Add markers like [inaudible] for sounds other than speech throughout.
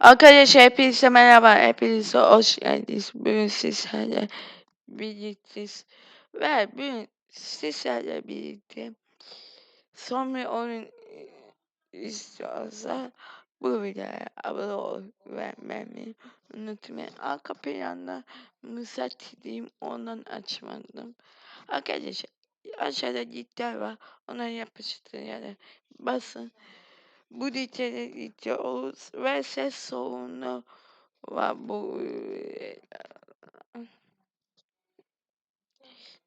Arkadaşlar hepinize merhaba. Hepinize hoş geldiniz. Bugün sizlerle birlikteyiz. Ve bugün sizlerle birlikte son bir oyun istiyorsa bu videoya abone ol ve beğenmeyi unutmayın. Arka planda müsait diyeyim ondan açmadım. Arkadaşlar aşağıda linkler var. Ona yapıştırın basın. Bu gidiyoruz ve ses sorunu var bu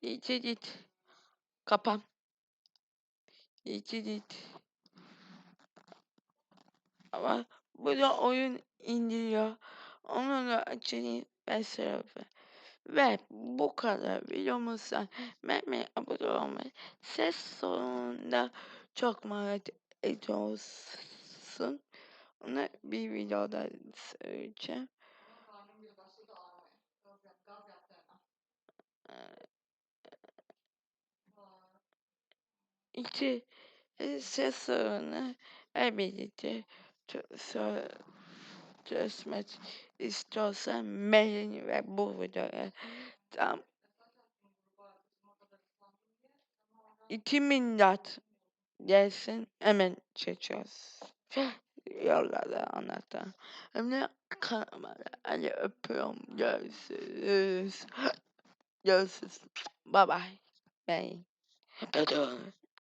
git kapan. Git ama burada oyun indiriyor. Onu da açayım ve sırafı ve bu kadar videomuzdan beğenmeyi abone olmayı ses sorununda çok merak ediyorsun onu bir videoda söyleyeceğim. İki ses sorunu elbette çözmek istiyorsan mailini ve bu videoya tam 2 milyar gelsin hemen çekiyoruz. [laughs] Yolladı anahtar. Hem de kamera. Hadi öpüyorum. Görüşürüz. [laughs] Görüşürüz. Bye. Bye. Bye.